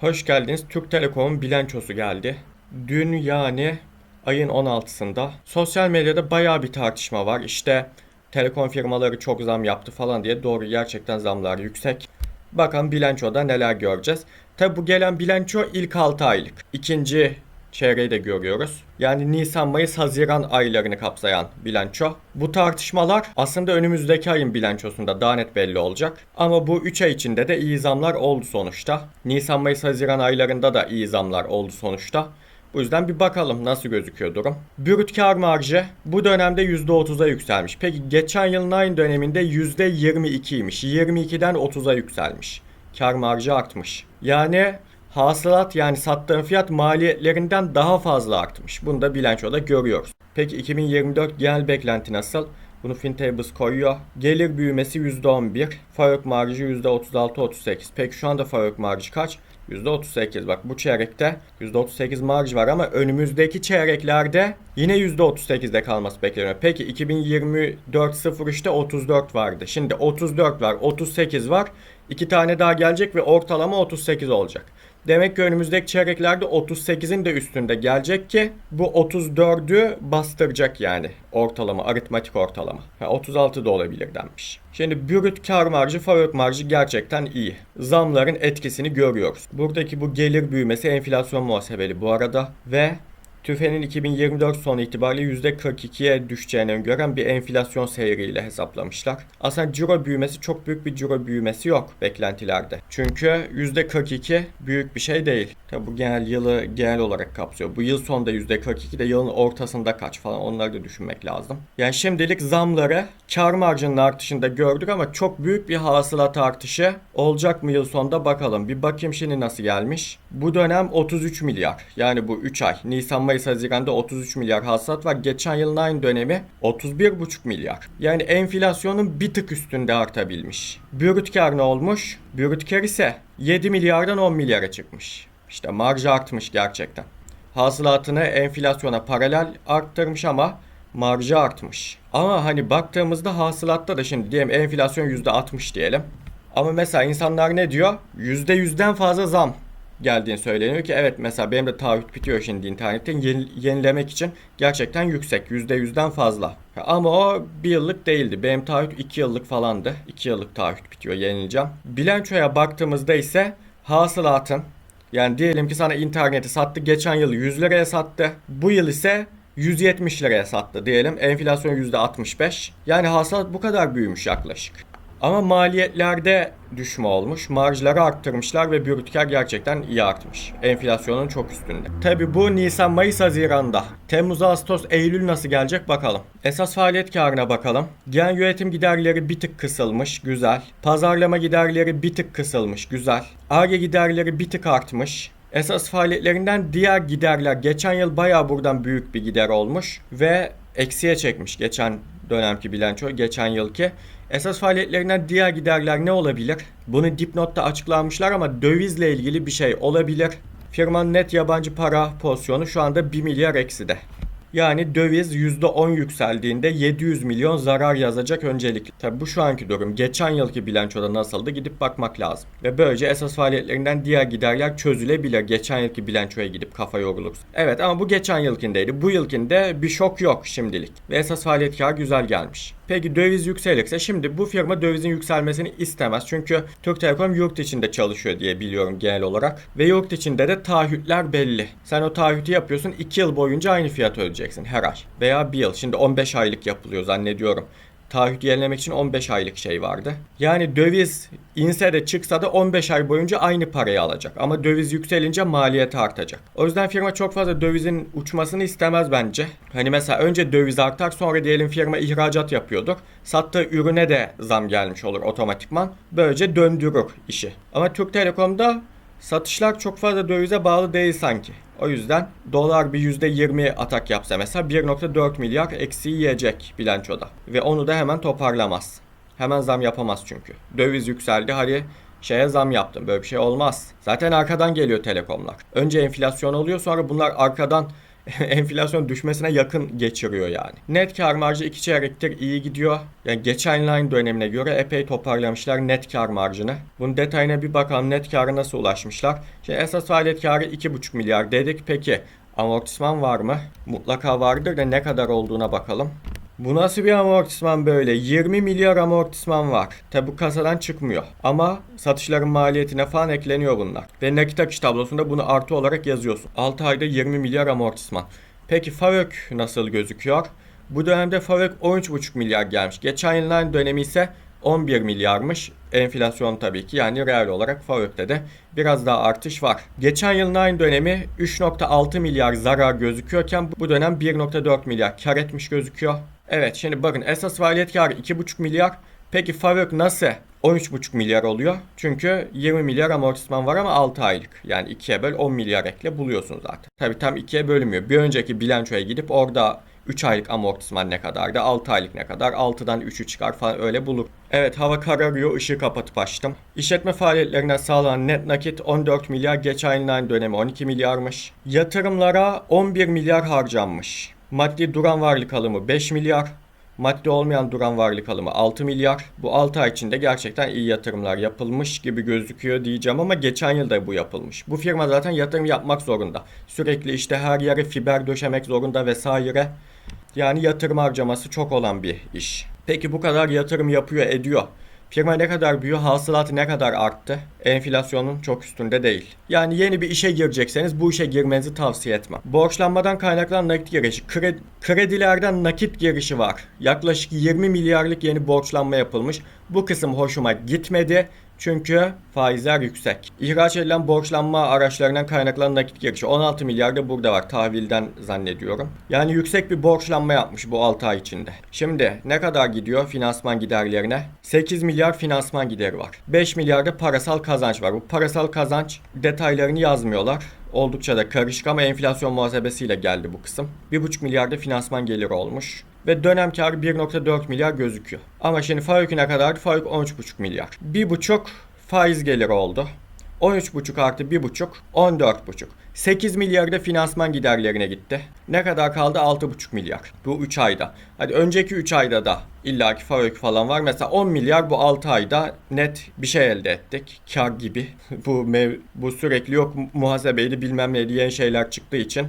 Hoş geldiniz. Türk Telekom'un bilançosu geldi. Dün yani ayın 16'sında sosyal medyada bayağı bir tartışma var. İşte telekom firmaları çok zam yaptı falan diye. Doğru gerçekten zamlar yüksek. Bakalım bilançoda neler göreceğiz. Tabi bu gelen bilanço ilk 6 aylık. İkinci çeyreği de görüyoruz. Yani Nisan, Mayıs, Haziran aylarını kapsayan bilanço. Bu tartışmalar aslında önümüzdeki ayın bilançosunda daha net belli olacak. Ama bu 3 ay içinde de iyi zamlar oldu sonuçta. Nisan, Mayıs, Haziran aylarında da iyi zamlar oldu sonuçta. Bu yüzden bir bakalım nasıl gözüküyor durum. Brüt kar marjı bu dönemde %30'a yükselmiş. Peki geçen yılın aynı döneminde %22'ymiş. 22'den 30'a yükselmiş. Kar marjı artmış. Yani hasılat yani sattığın fiyat maliyetlerinden daha fazla artmış. Bunu da bilançoda görüyoruz. Peki 2024 genel beklenti nasıl? Bunu FinTables koyuyor. Gelir büyümesi %11. FAVÖK marjı %36-38. Peki şu anda FAVÖK marjı kaç? %38. Bak bu çeyrekte %38 marj var ama önümüzdeki çeyreklerde yine %38'de kalması bekleniyor. Peki 2024 03'te 34 vardı. Şimdi 34 var, 38 var. İki tane daha gelecek ve ortalama 38 olacak. Demek ki önümüzdeki çeyreklerde 38'in de üstünde gelecek ki bu 34'ü bastıracak yani ortalama, aritmatik ortalama. Ha, 36 da olabilir denmiş. Şimdi brüt kar marjı, fabrik marjı gerçekten iyi. Zamların etkisini görüyoruz. Buradaki bu gelir büyümesi enflasyon muhasebeli bu arada ve TÜFE'nin 2024 sonu itibariyle %42'ye düşeceğini öngören bir enflasyon seyriyle hesaplamışlar. Aslında ciro büyümesi çok büyük bir ciro büyümesi yok beklentilerde. Çünkü %42 büyük bir şey değil. Tabi bu genel yılı genel olarak kapsıyor. Bu yıl sonunda %42 de yılın ortasında kaç falan onları da düşünmek lazım. Yani şimdilik zamları kar marjının artışında gördük ama çok büyük bir hasılat artışı olacak mı yıl sonunda bakalım. Bir bakayım şimdi nasıl gelmiş. Bu dönem 33 milyar. Yani bu 3 ay. Nisan Mayıs Haziran'da 33 milyar hasılat var. Geçen yılın aynı dönemi 31,5 milyar. Yani enflasyonun bir tık üstünde artabilmiş. Brüt kar ne olmuş? Brüt kar ise 7 milyardan 10 milyara çıkmış. İşte marj artmış gerçekten. Hasılatını enflasyona paralel arttırmış ama marjı artmış. Ama hani baktığımızda hasılatta da şimdi diyelim enflasyon %60 diyelim. Ama mesela insanlar ne diyor? %100'den fazla zam geldiğini söyleniyor ki evet mesela benim de taahhüt bitiyor şimdi internette Yeni- yenilemek için gerçekten yüksek %100'den fazla. Ama o bir yıllık değildi. Benim taahhüt 2 yıllık falandı. 2 yıllık taahhüt bitiyor yenileceğim. Bilançoya baktığımızda ise hasılatın yani diyelim ki sana interneti sattı geçen yıl 100 liraya sattı. Bu yıl ise 170 liraya sattı diyelim. Enflasyon %65. Yani hasılat bu kadar büyümüş yaklaşık. Ama maliyetlerde düşme olmuş. Marjları arttırmışlar ve kar gerçekten iyi artmış. Enflasyonun çok üstünde. Tabi bu Nisan, Mayıs, Haziran'da. Temmuz, Ağustos, Eylül nasıl gelecek bakalım. Esas faaliyet karına bakalım. Gen yönetim giderleri bir tık kısılmış. Güzel. Pazarlama giderleri bir tık kısılmış. Güzel. Arge giderleri bir tık artmış. Esas faaliyetlerinden diğer giderler geçen yıl bayağı buradan büyük bir gider olmuş ve eksiye çekmiş geçen dönemki bilanço, geçen yılki. Esas faaliyetlerinden diğer giderler ne olabilir? Bunu dipnotta açıklanmışlar ama dövizle ilgili bir şey olabilir. Firmanın net yabancı para pozisyonu şu anda 1 milyar ekside. Yani döviz %10 yükseldiğinde 700 milyon zarar yazacak öncelikle. Tabi bu şu anki durum. Geçen yılki bilançoda nasıldı gidip bakmak lazım. Ve böylece esas faaliyetlerinden diğer giderler çözülebilir. Geçen yılki bilançoya gidip kafa yorulursa. Evet ama bu geçen yılkindeydi. Bu yılkinde bir şok yok şimdilik. Ve esas faaliyet kar güzel gelmiş. Peki döviz yükselirse şimdi bu firma dövizin yükselmesini istemez. Çünkü Türk Telekom yurt içinde çalışıyor diye biliyorum genel olarak. Ve yurt içinde de taahhütler belli. Sen o taahhütü yapıyorsun 2 yıl boyunca aynı fiyat ödeyeceksin her ay. Veya bir yıl. Şimdi 15 aylık yapılıyor zannediyorum. Taahhüt yenilemek için 15 aylık şey vardı. Yani döviz inse de çıksa da 15 ay boyunca aynı parayı alacak. Ama döviz yükselince maliyet artacak. O yüzden firma çok fazla dövizin uçmasını istemez bence. Hani mesela önce döviz artar sonra diyelim firma ihracat yapıyordur. Sattığı ürüne de zam gelmiş olur otomatikman. Böylece döndürür işi. Ama Türk Telekom'da Satışlar çok fazla dövize bağlı değil sanki. O yüzden dolar bir %20 atak yapsa mesela 1.4 milyar eksi yiyecek bilançoda. Ve onu da hemen toparlamaz. Hemen zam yapamaz çünkü. Döviz yükseldi hadi şeye zam yaptım. Böyle bir şey olmaz. Zaten arkadan geliyor telekomlar. Önce enflasyon oluyor sonra bunlar arkadan enflasyon düşmesine yakın geçiriyor yani. Net kar marjı iki çeyrektir iyi gidiyor. Yani geçen aynı dönemine göre epey toparlamışlar net kar marjını. Bunun detayına bir bakalım net kâra nasıl ulaşmışlar. Şimdi esas faaliyet karı 2,5 milyar dedik. Peki amortisman var mı? Mutlaka vardır da ne kadar olduğuna bakalım. Bu nasıl bir amortisman böyle? 20 milyar amortisman var. Tabi bu kasadan çıkmıyor. Ama satışların maliyetine falan ekleniyor bunlar. Ve nakit akış tablosunda bunu artı olarak yazıyorsun. 6 ayda 20 milyar amortisman. Peki FAVÖK nasıl gözüküyor? Bu dönemde FAVÖK 13,5 milyar gelmiş. Geçen yılın dönemi ise 11 milyarmış. Enflasyon tabii ki yani reel olarak FAVÖK'te de biraz daha artış var. Geçen yılın aynı dönemi 3.6 milyar zarar gözüküyorken bu dönem 1.4 milyar kar etmiş gözüküyor. Evet şimdi bakın esas faaliyet karı 2.5 milyar. Peki FAVÖK nasıl 13.5 milyar oluyor? Çünkü 20 milyar amortisman var ama 6 aylık. Yani 2'ye böl 10 milyar ekle buluyorsun zaten. Tabi tam 2'ye bölünmüyor. Bir önceki bilançoya gidip orada 3 aylık amortisman ne kadardı? 6 aylık ne kadar? 6'dan 3'ü çıkar falan öyle bulur. Evet hava kararıyor ışığı kapatıp açtım. İşletme faaliyetlerinden sağlanan net nakit 14 milyar geçen ayın aynı dönemi 12 milyarmış. Yatırımlara 11 milyar harcanmış. Maddi duran varlık alımı 5 milyar. Maddi olmayan duran varlık alımı 6 milyar. Bu 6 ay içinde gerçekten iyi yatırımlar yapılmış gibi gözüküyor diyeceğim ama geçen yıl da bu yapılmış. Bu firma zaten yatırım yapmak zorunda. Sürekli işte her yere fiber döşemek zorunda vesaire. Yani yatırım harcaması çok olan bir iş. Peki bu kadar yatırım yapıyor ediyor. Firma ne kadar büyüyor, hasılatı ne kadar arttı? Enflasyonun çok üstünde değil. Yani yeni bir işe girecekseniz bu işe girmenizi tavsiye etmem. Borçlanmadan kaynaklanan nakit girişi, kredi, kredilerden nakit girişi var. Yaklaşık 20 milyarlık yeni borçlanma yapılmış. Bu kısım hoşuma gitmedi. Çünkü faizler yüksek. İhraç edilen borçlanma araçlarından kaynaklanan nakit girişi 16 milyar da burada var tahvilden zannediyorum. Yani yüksek bir borçlanma yapmış bu 6 ay içinde. Şimdi ne kadar gidiyor finansman giderlerine? 8 milyar finansman gideri var. 5 milyar da parasal kazanç var. Bu parasal kazanç detaylarını yazmıyorlar. Oldukça da karışık ama enflasyon muhasebesiyle geldi bu kısım. 1,5 milyarda finansman geliri olmuş. Ve dönem karı 1.4 milyar gözüküyor. Ama şimdi FAVÖK ne kadardı? FAVÖK 13,5 milyar. 1,5 faiz geliri oldu. 13,5 artı 1,5 14,5. 8 milyar da finansman giderlerine gitti. Ne kadar kaldı? 6,5 milyar. Bu 3 ayda. Hadi önceki 3 ayda da illaki FAVÖK falan var. Mesela 10 milyar bu 6 ayda net bir şey elde ettik. Kar gibi. bu mev bu sürekli yok muhasebeydi bilmem ne diyen şeyler çıktığı için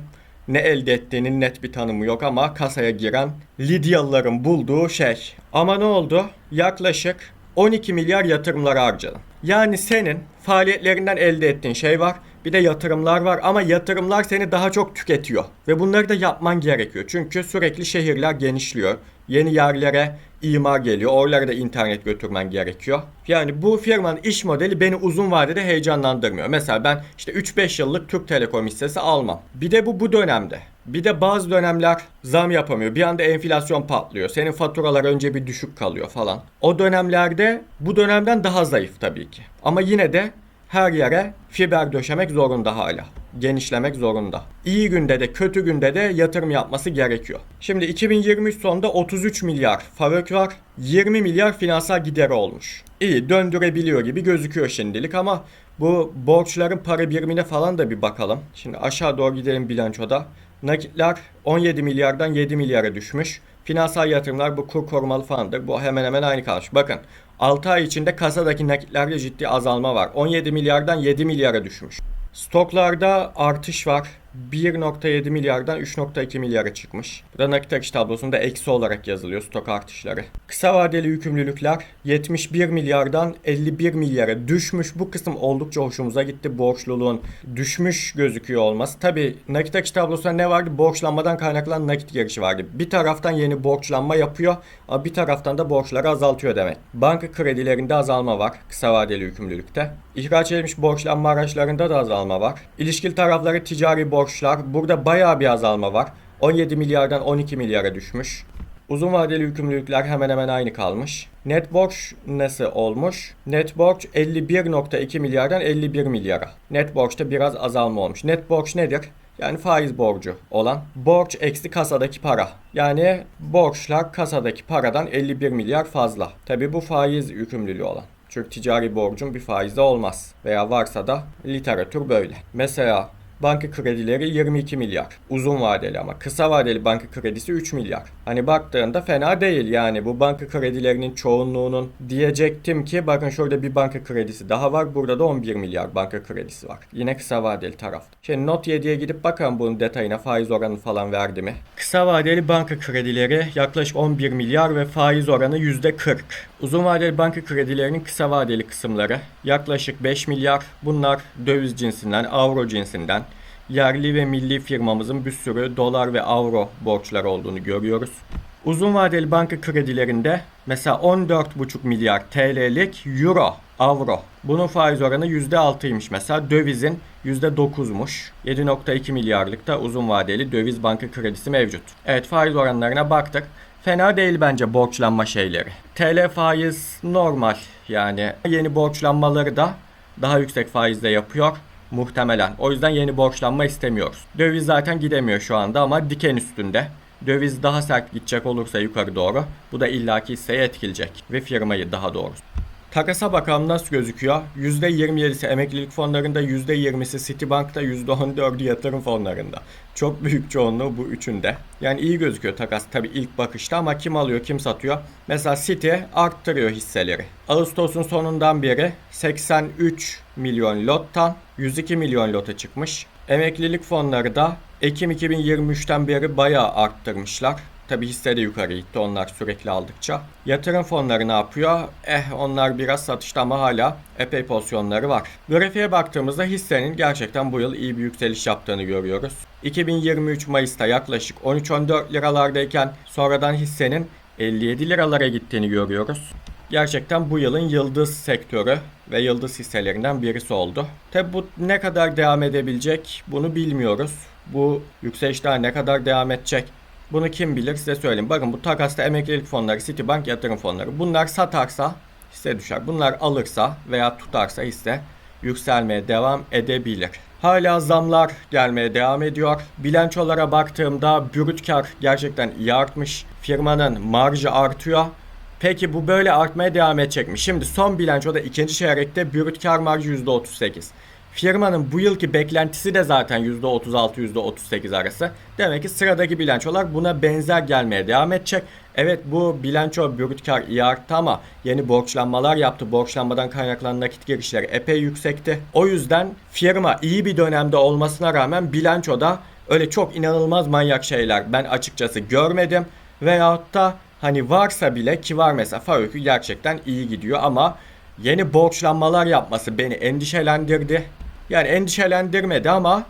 ne elde ettiğinin net bir tanımı yok ama kasaya giren Lidyalıların bulduğu şey. Ama ne oldu? Yaklaşık 12 milyar yatırımlar harcadın. Yani senin faaliyetlerinden elde ettiğin şey var. Bir de yatırımlar var ama yatırımlar seni daha çok tüketiyor. Ve bunları da yapman gerekiyor. Çünkü sürekli şehirler genişliyor. Yeni yerlere imar geliyor. Oralara da internet götürmen gerekiyor. Yani bu firmanın iş modeli beni uzun vadede heyecanlandırmıyor. Mesela ben işte 3-5 yıllık Türk Telekom hissesi almam. Bir de bu bu dönemde. Bir de bazı dönemler zam yapamıyor. Bir anda enflasyon patlıyor. Senin faturalar önce bir düşük kalıyor falan. O dönemlerde bu dönemden daha zayıf tabii ki. Ama yine de her yere fiber döşemek zorunda hala. Genişlemek zorunda. İyi günde de kötü günde de yatırım yapması gerekiyor. Şimdi 2023 sonunda 33 milyar FAVÖK var. 20 milyar finansal gideri olmuş. İyi döndürebiliyor gibi gözüküyor şimdilik ama bu borçların para birimine falan da bir bakalım. Şimdi aşağı doğru gidelim bilançoda. Nakitler 17 milyardan 7 milyara düşmüş. Finansal yatırımlar bu kur korumalı falandır. Bu hemen hemen aynı kalmış. Bakın 6 ay içinde kasadaki nakitlerde ciddi azalma var. 17 milyardan 7 milyara düşmüş. Stoklarda artış var. 1.7 milyardan 3.2 milyara çıkmış. Bu da nakit akış tablosunda eksi olarak yazılıyor stok artışları. Kısa vadeli yükümlülükler 71 milyardan 51 milyara düşmüş. Bu kısım oldukça hoşumuza gitti. Borçluluğun düşmüş gözüküyor olması. Tabi nakit akış tablosunda ne vardı? Borçlanmadan kaynaklanan nakit girişi vardı. Bir taraftan yeni borçlanma yapıyor ama bir taraftan da borçları azaltıyor demek. Banka kredilerinde azalma var kısa vadeli yükümlülükte. İhraç edilmiş borçlanma araçlarında da azalma var. İlişkili tarafları ticari borçlar. Burada bayağı bir azalma var. 17 milyardan 12 milyara düşmüş. Uzun vadeli yükümlülükler hemen hemen aynı kalmış. Net borç nasıl olmuş? Net borç 51.2 milyardan 51 milyara. Net borçta biraz azalma olmuş. Net borç nedir? Yani faiz borcu olan borç eksi kasadaki para. Yani borçlar kasadaki paradan 51 milyar fazla. Tabi bu faiz yükümlülüğü olan. Çünkü ticari borcun bir faizi olmaz. Veya varsa da literatür böyle. Mesela banka kredileri 22 milyar. Uzun vadeli ama kısa vadeli banka kredisi 3 milyar. Hani baktığında fena değil yani bu banka kredilerinin çoğunluğunun diyecektim ki bakın şurada bir banka kredisi daha var. Burada da 11 milyar banka kredisi var. Yine kısa vadeli tarafta. Şimdi not 7'ye gidip bakalım bunun detayına faiz oranı falan verdi mi? Kısa vadeli banka kredileri yaklaşık 11 milyar ve faiz oranı %40. Uzun vadeli banka kredilerinin kısa vadeli kısımları yaklaşık 5 milyar. Bunlar döviz cinsinden, avro cinsinden. Yerli ve milli firmamızın bir sürü dolar ve avro borçları olduğunu görüyoruz. Uzun vadeli banka kredilerinde mesela 14,5 milyar TL'lik euro, avro. Bunun faiz oranı %6'ymış mesela. Dövizin %9'muş. 7.2 milyarlık da uzun vadeli döviz banka kredisi mevcut. Evet faiz oranlarına baktık. Fena değil bence borçlanma şeyleri. TL faiz normal yani. Yeni borçlanmaları da daha yüksek faizle yapıyor muhtemelen. O yüzden yeni borçlanma istemiyoruz. Döviz zaten gidemiyor şu anda ama diken üstünde. Döviz daha sert gidecek olursa yukarı doğru bu da illaki hisseye etkileyecek ve firmayı daha doğrusu. Takasa bakalım nasıl gözüküyor? %27'si emeklilik fonlarında, %20'si Citibank'ta, %14'ü yatırım fonlarında. Çok büyük çoğunluğu bu üçünde. Yani iyi gözüküyor takas tabi ilk bakışta ama kim alıyor kim satıyor? Mesela Citi arttırıyor hisseleri. Ağustos'un sonundan beri 83 milyon lottan 102 milyon lota çıkmış. Emeklilik fonları da Ekim 2023'ten beri bayağı arttırmışlar. Tabi hisse de yukarı gitti onlar sürekli aldıkça. Yatırım fonları ne yapıyor? Eh onlar biraz satışta ama hala epey pozisyonları var. Grafiğe baktığımızda hissenin gerçekten bu yıl iyi bir yükseliş yaptığını görüyoruz. 2023 Mayıs'ta yaklaşık 13-14 liralardayken sonradan hissenin 57 liralara gittiğini görüyoruz. Gerçekten bu yılın yıldız sektörü ve yıldız hisselerinden birisi oldu. Tabi bu ne kadar devam edebilecek bunu bilmiyoruz. Bu yükseliş daha ne kadar devam edecek bunu kim bilir size söyleyeyim. Bakın bu takasta emeklilik fonları, Citibank yatırım fonları. Bunlar satarsa hisse düşer. Bunlar alırsa veya tutarsa hisse yükselmeye devam edebilir. Hala zamlar gelmeye devam ediyor. Bilançolara baktığımda brüt kar gerçekten iyi artmış. Firmanın marjı artıyor. Peki bu böyle artmaya devam edecek mi? Şimdi son bilançoda ikinci çeyrekte brüt kar marjı %38. Firmanın bu yılki beklentisi de zaten %36-%38 arası. Demek ki sıradaki bilançolar buna benzer gelmeye devam edecek. Evet bu bilanço brüt kar iyi arttı ama yeni borçlanmalar yaptı. Borçlanmadan kaynaklanan nakit girişleri epey yüksekti. O yüzden firma iyi bir dönemde olmasına rağmen bilançoda öyle çok inanılmaz manyak şeyler ben açıkçası görmedim. Veyahut da hani varsa bile ki var mesela Faruk'u gerçekten iyi gidiyor ama yeni borçlanmalar yapması beni endişelendirdi. Yani endişelendirmedi ama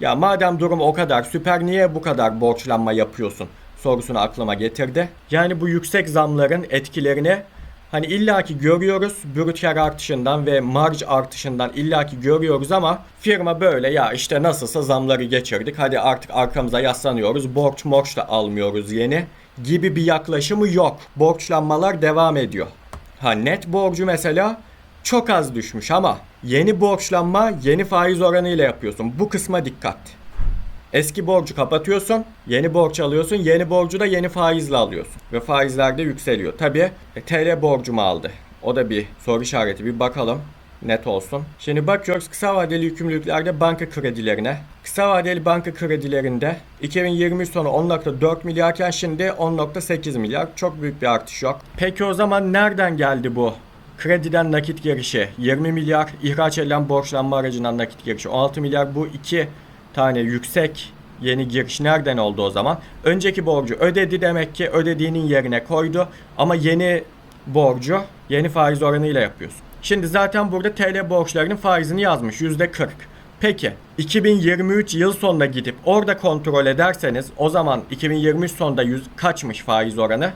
ya madem durum o kadar süper niye bu kadar borçlanma yapıyorsun sorusunu aklıma getirdi. Yani bu yüksek zamların etkilerini hani illaki görüyoruz. Brüt kar artışından ve marj artışından illaki görüyoruz ama firma böyle ya işte nasılsa zamları geçirdik. Hadi artık arkamıza yaslanıyoruz. Borç morç da almıyoruz yeni gibi bir yaklaşımı yok. Borçlanmalar devam ediyor. Ha net borcu mesela çok az düşmüş ama yeni borçlanma yeni faiz oranı ile yapıyorsun. Bu kısma dikkat. Eski borcu kapatıyorsun, yeni borç alıyorsun, yeni borcu da yeni faizle alıyorsun. Ve faizler de yükseliyor. Tabii e, TL borcumu aldı. O da bir soru işareti. Bir bakalım net olsun. Şimdi bakıyoruz kısa vadeli yükümlülüklerde banka kredilerine. Kısa vadeli banka kredilerinde 2023 sonu 10.4 milyarken şimdi 10.8 milyar. Çok büyük bir artış yok. Peki o zaman nereden geldi bu Krediden nakit girişi 20 milyar, ihraç edilen borçlanma aracından nakit girişi 16 milyar. Bu iki tane yüksek yeni giriş nereden oldu o zaman? Önceki borcu ödedi demek ki ödediğinin yerine koydu ama yeni borcu yeni faiz oranıyla yapıyorsun. Şimdi zaten burada TL borçlarının faizini yazmış %40. Peki 2023 yıl sonuna gidip orada kontrol ederseniz o zaman 2023 sonunda yüz kaçmış faiz oranı?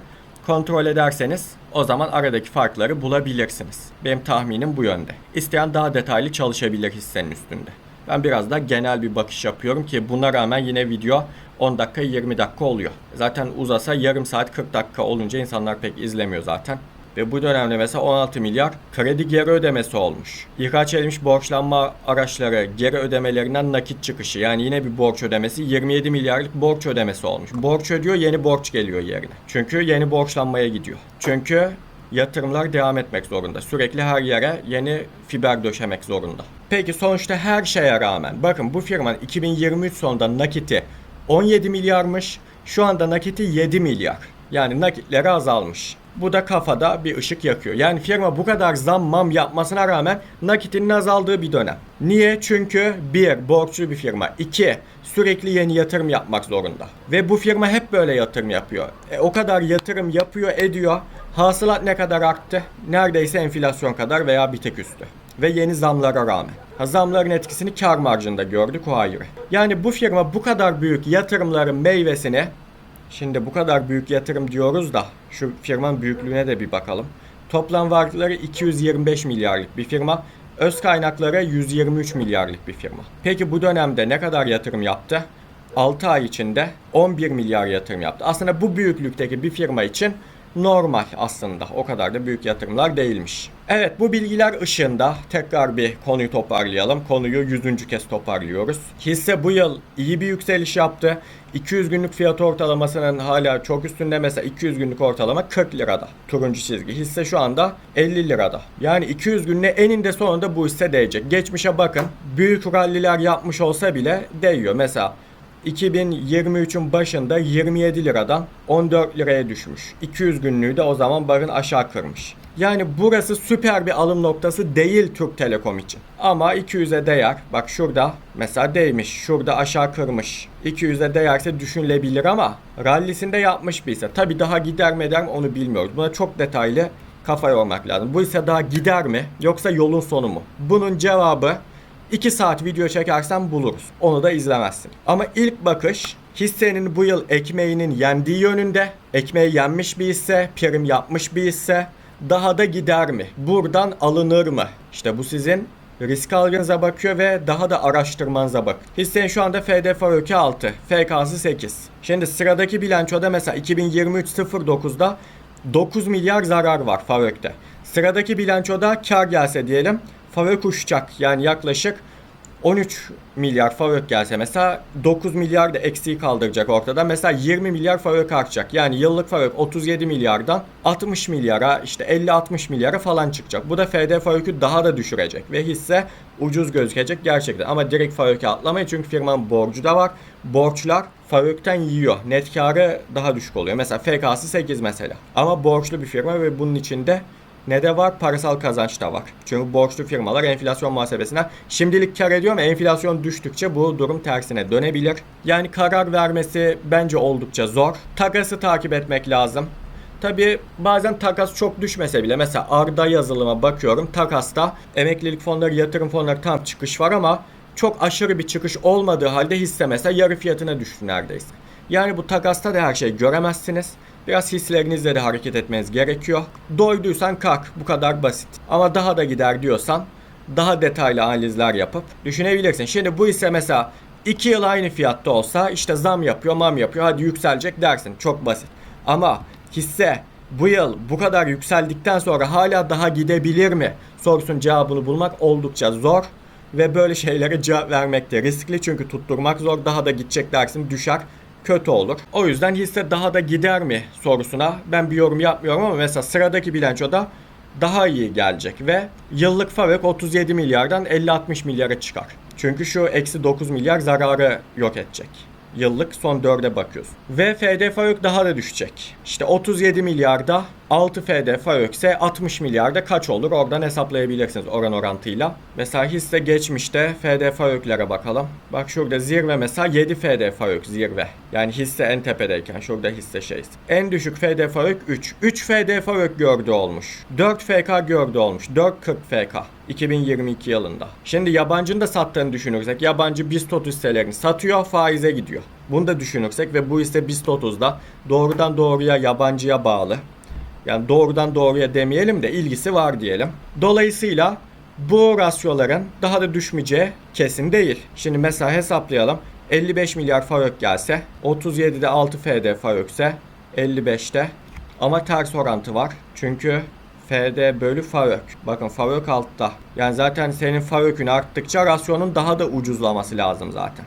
Kontrol ederseniz o zaman aradaki farkları bulabilirsiniz. Benim tahminim bu yönde. İsteyen daha detaylı çalışabilir hissenin üstünde. Ben biraz da genel bir bakış yapıyorum ki buna rağmen yine video 10 dakika 20 dakika oluyor. Zaten uzasa yarım saat 40 dakika olunca insanlar pek izlemiyor zaten. Ve bu dönemde mesela 16 milyar kredi geri ödemesi olmuş. İhraç edilmiş borçlanma araçları geri ödemelerinden nakit çıkışı yani yine bir borç ödemesi 27 milyarlık borç ödemesi olmuş. Borç ödüyor yeni borç geliyor yerine. Çünkü yeni borçlanmaya gidiyor. Çünkü yatırımlar devam etmek zorunda. Sürekli her yere yeni fiber döşemek zorunda. Peki sonuçta her şeye rağmen bakın bu firmanın 2023 sonunda nakiti 17 milyarmış. Şu anda nakiti 7 milyar. Yani nakitleri azalmış. Bu da kafada bir ışık yakıyor. Yani firma bu kadar zam mam yapmasına rağmen nakitinin azaldığı bir dönem. Niye? Çünkü bir, borçlu bir firma. İki, sürekli yeni yatırım yapmak zorunda. Ve bu firma hep böyle yatırım yapıyor. E, o kadar yatırım yapıyor, ediyor. Hasılat ne kadar arttı? Neredeyse enflasyon kadar veya bir tek üstü. Ve yeni zamlara rağmen. Ha, zamların etkisini kar marjında gördük o ayrı. Yani bu firma bu kadar büyük yatırımların meyvesini Şimdi bu kadar büyük yatırım diyoruz da şu firmanın büyüklüğüne de bir bakalım. Toplam varlıkları 225 milyarlık bir firma. Öz kaynakları 123 milyarlık bir firma. Peki bu dönemde ne kadar yatırım yaptı? 6 ay içinde 11 milyar yatırım yaptı. Aslında bu büyüklükteki bir firma için normal aslında. O kadar da büyük yatırımlar değilmiş. Evet bu bilgiler ışığında tekrar bir konuyu toparlayalım. Konuyu 100. kez toparlıyoruz. Hisse bu yıl iyi bir yükseliş yaptı. 200 günlük fiyat ortalamasının hala çok üstünde mesela 200 günlük ortalama 40 lirada. Turuncu çizgi. Hisse şu anda 50 lirada. Yani 200 günle eninde sonunda bu hisse değecek. Geçmişe bakın. Büyük ralliler yapmış olsa bile değiyor. Mesela 2023'ün başında 27 liradan 14 liraya düşmüş. 200 günlüğü de o zaman barın aşağı kırmış. Yani burası süper bir alım noktası değil Türk Telekom için. Ama 200'e değer. Bak şurada mesela değmiş. Şurada aşağı kırmış. 200'e değerse düşünülebilir ama rallisinde yapmış bir ise. Tabi daha gider mi eder mi onu bilmiyoruz. Buna çok detaylı kafa yormak lazım. Bu ise daha gider mi yoksa yolun sonu mu? Bunun cevabı 2 saat video çekersem buluruz. Onu da izlemezsin. Ama ilk bakış hissenin bu yıl ekmeğinin yendiği yönünde. Ekmeği yenmiş bir hisse, prim yapmış bir hisse. Daha da gider mi? Buradan alınır mı? İşte bu sizin risk algınıza bakıyor ve daha da araştırmanıza bak. Hissenin şu anda FDF 6, FK'sı 8. Şimdi sıradaki bilançoda mesela 2023 09'da 9 milyar zarar var Favök'te. Sıradaki bilançoda kar gelse diyelim Favök uçacak. Yani yaklaşık 13 milyar Favök gelse mesela 9 milyar da eksiği kaldıracak ortada. Mesela 20 milyar Favök artacak. Yani yıllık Favök 37 milyardan 60 milyara işte 50-60 milyara falan çıkacak. Bu da FD Favök'ü daha da düşürecek ve hisse ucuz gözükecek gerçekten. Ama direkt Favök'e atlamayın çünkü firmanın borcu da var. Borçlar Favök'ten yiyor. Net karı daha düşük oluyor. Mesela FK'sı 8 mesela. Ama borçlu bir firma ve bunun içinde ne de var parasal kazanç da var. Çünkü borçlu firmalar enflasyon muhasebesine şimdilik kar ediyor ama enflasyon düştükçe bu durum tersine dönebilir. Yani karar vermesi bence oldukça zor. Takası takip etmek lazım. Tabi bazen takas çok düşmese bile mesela Arda yazılıma bakıyorum takasta emeklilik fonları yatırım fonları tam çıkış var ama çok aşırı bir çıkış olmadığı halde hisse mesela yarı fiyatına düştü neredeyse. Yani bu takasta da her şeyi göremezsiniz. Biraz hislerinizle de hareket etmeniz gerekiyor. Doyduysan kalk bu kadar basit. Ama daha da gider diyorsan daha detaylı analizler yapıp düşünebilirsin. Şimdi bu hisse mesela 2 yıl aynı fiyatta olsa işte zam yapıyor mam yapıyor hadi yükselecek dersin çok basit. Ama hisse bu yıl bu kadar yükseldikten sonra hala daha gidebilir mi sorusunun cevabını bulmak oldukça zor. Ve böyle şeylere cevap vermek de riskli çünkü tutturmak zor daha da gidecek dersin düşer kötü olur. O yüzden hisse daha da gider mi sorusuna ben bir yorum yapmıyorum ama mesela sıradaki bilançoda daha iyi gelecek ve yıllık FAVÖK 37 milyardan 50-60 milyara çıkar. Çünkü şu eksi 9 milyar zararı yok edecek. Yıllık son 4'e bakıyoruz. Ve FD FAVÖK daha da düşecek. İşte 37 milyarda 6 FD FAVÖK ise 60 milyarda kaç olur? Oradan hesaplayabilirsiniz oran orantıyla. Mesela hisse geçmişte FD FAVÖK'lere bakalım. Bak şurada zirve mesela 7 FD FAVÖK zirve. Yani hisse en tepedeyken şurada hisse şeysi. En düşük FD FAVÖK 3. 3 FD FAVÖK gördü olmuş. 4 FK gördü olmuş. 4.40 FK. 2022 yılında. Şimdi yabancının da sattığını düşünürsek yabancı BIST 30 hisselerini satıyor faize gidiyor. Bunu da düşünürsek ve bu hisse BIST 30'da doğrudan doğruya yabancıya bağlı. Yani doğrudan doğruya demeyelim de ilgisi var diyelim. Dolayısıyla bu rasyoların daha da düşmeyeceği kesin değil. Şimdi mesela hesaplayalım. 55 milyar FAVÖK gelse, 37'de 6 FD FAVÖK'se 55'te ama ters orantı var. Çünkü FD bölü FAVÖK. Bakın FAVÖK altta. Yani zaten senin FAVÖK'ün arttıkça rasyonun daha da ucuzlaması lazım zaten.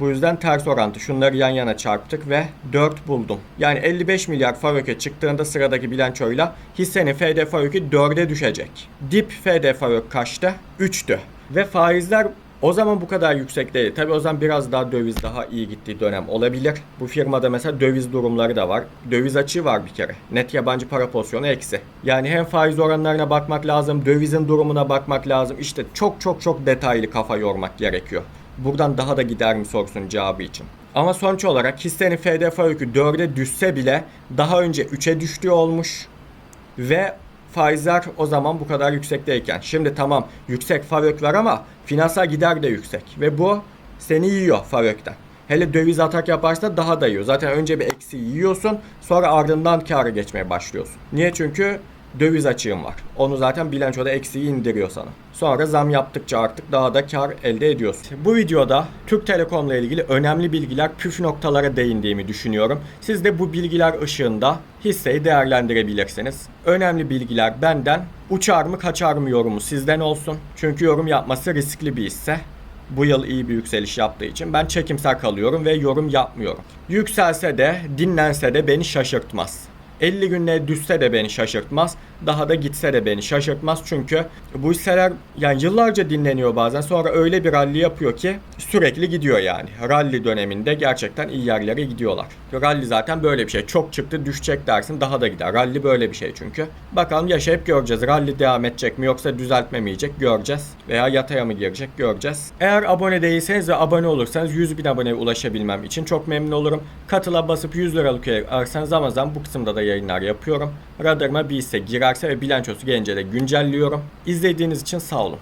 Bu yüzden ters orantı. Şunları yan yana çarptık ve 4 buldum. Yani 55 milyar FAVÖK'e çıktığında sıradaki bilançoyla hissenin FD FAVÖK'ü 4'e düşecek. Dip FD FAVÖK kaçtı? 3'tü. Ve faizler o zaman bu kadar yüksek değil. Tabi o zaman biraz daha döviz daha iyi gittiği dönem olabilir. Bu firmada mesela döviz durumları da var. Döviz açığı var bir kere. Net yabancı para pozisyonu eksi. Yani hem faiz oranlarına bakmak lazım, dövizin durumuna bakmak lazım. İşte çok çok çok detaylı kafa yormak gerekiyor. Buradan daha da gider mi sorusunun cevabı için. Ama sonuç olarak hissenin FDF yükü 4'e düşse bile daha önce 3'e düştüğü olmuş. Ve faizler o zaman bu kadar yüksekteyken. Şimdi tamam yüksek FAVÖK var ama finansal gider de yüksek. Ve bu seni yiyor FAVÖK'ten. Hele döviz atak yaparsa daha da yiyor. Zaten önce bir eksi yiyorsun sonra ardından karı geçmeye başlıyorsun. Niye? Çünkü döviz açığın var. Onu zaten bilançoda eksiği indiriyor sana. Sonra zam yaptıkça artık daha da kar elde ediyorsun. Bu videoda Türk Telekom'la ilgili önemli bilgiler, püf noktalara değindiğimi düşünüyorum. Siz de bu bilgiler ışığında hisseyi değerlendirebilirsiniz. Önemli bilgiler benden. Uçar mı kaçar mı yorumu sizden olsun. Çünkü yorum yapması riskli bir hisse. Bu yıl iyi bir yükseliş yaptığı için ben çekimsel kalıyorum ve yorum yapmıyorum. Yükselse de dinlense de beni şaşırtmaz. 50 günlüğe düşse de beni şaşırtmaz. Daha da gitse de beni şaşırtmaz. Çünkü bu hisseler yani yıllarca dinleniyor bazen. Sonra öyle bir rally yapıyor ki sürekli gidiyor yani. Rally döneminde gerçekten iyi yerlere gidiyorlar. Rally zaten böyle bir şey. Çok çıktı düşecek dersin daha da gider. Rally böyle bir şey çünkü. Bakalım yaşayıp göreceğiz. Rally devam edecek mi yoksa düzeltme mi yiyecek göreceğiz. Veya yataya mı girecek göreceğiz. Eğer abone değilseniz ve abone olursanız 100 bin aboneye ulaşabilmem için çok memnun olurum. Katıla basıp 100 liralık üye ararsanız zaman zaman bu kısımda da yayınlar yapıyorum. Radarıma bir hisse girerse ve bilançosu gelince de güncelliyorum. İzlediğiniz için sağ olun.